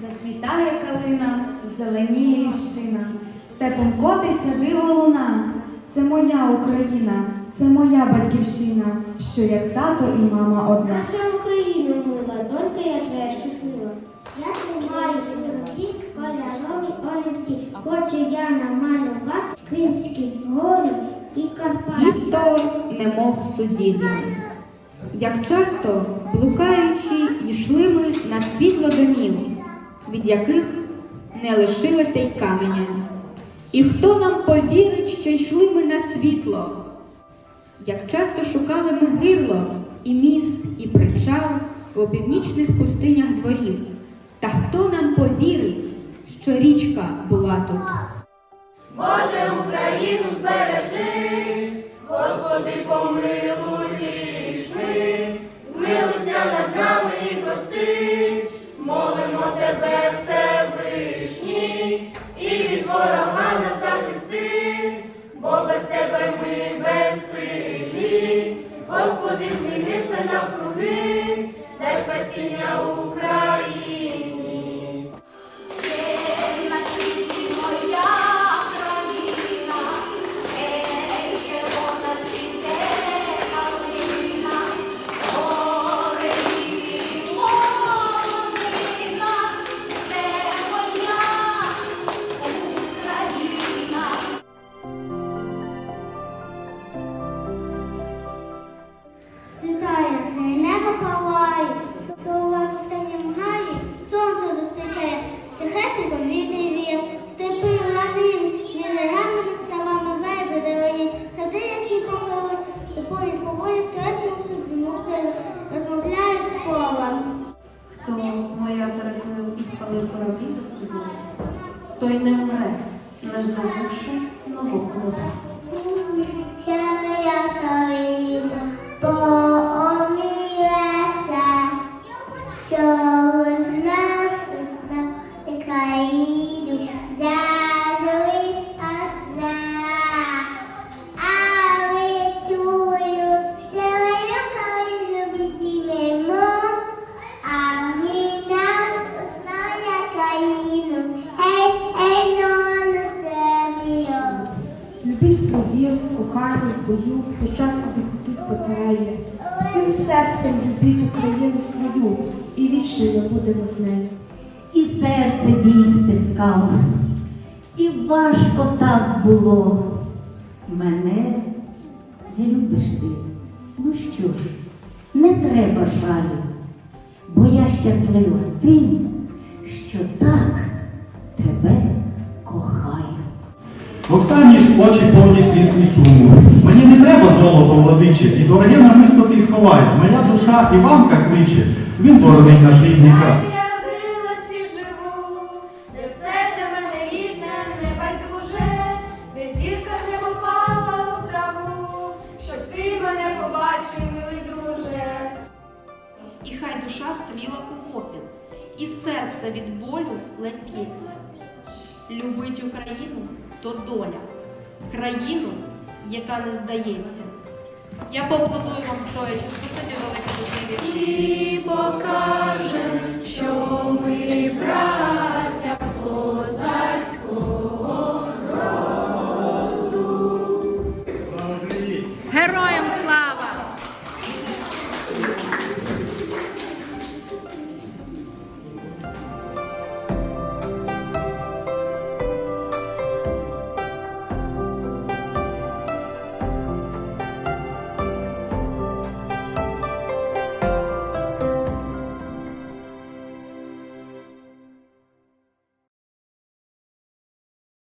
Зацвітає калина, зеленіє ліщина, степом котиться диво луна. Це моя Україна, це моя батьківщина, що як тато і мама одна. Наша Україна мила, донька я твоя щаслива. Я тримаю у руці кольорові олівці. Хочу я намалювати Кримські гори і Карпати. Місто немов сузір'я. Як часто, блукаючи, йшли ми на світло домів, від яких не лишилося й каменя. І хто нам повірить, що йшли ми на світло? Як часто шукали ми гирло, і міст, і причал в опівнічних пустинях дворів. Та хто нам повірить, що річка була тут? Боже, Україну збережи, Господи, помилуй грішми, змилуйся над нами і прости, навкруги, дай спасіння Україні. Перекрив кораблі за той не вмре, не здобувши нового роду. Любіть труді, в бою, під час, хотить батареї. Всім серцем любіть Україну свою, і вічно ми будемо з нею. і серце біль стискало, і важко так було. Мене не любиш ти. Ну що ж, не треба жалю, бо я щаслива тим, що так В Оксані ж очі повні сліз і суму. Мені не треба золото владиче, і дороге намисто ти сховай. Моя душа Іванка кличе, він боронить наш рідний край. І живу, де все для мене рідне, небайдуже, де зірка з неба у траву, щоб ти мене побачив, милий друже. І хай душа стріла у попіл, і серце від болю ледь. Любить Україну то доля, країну, яка не здається. Я поаплодую вам стоячи, спасибі велике дуже. І покажем, що ми браття козацького роду. Героям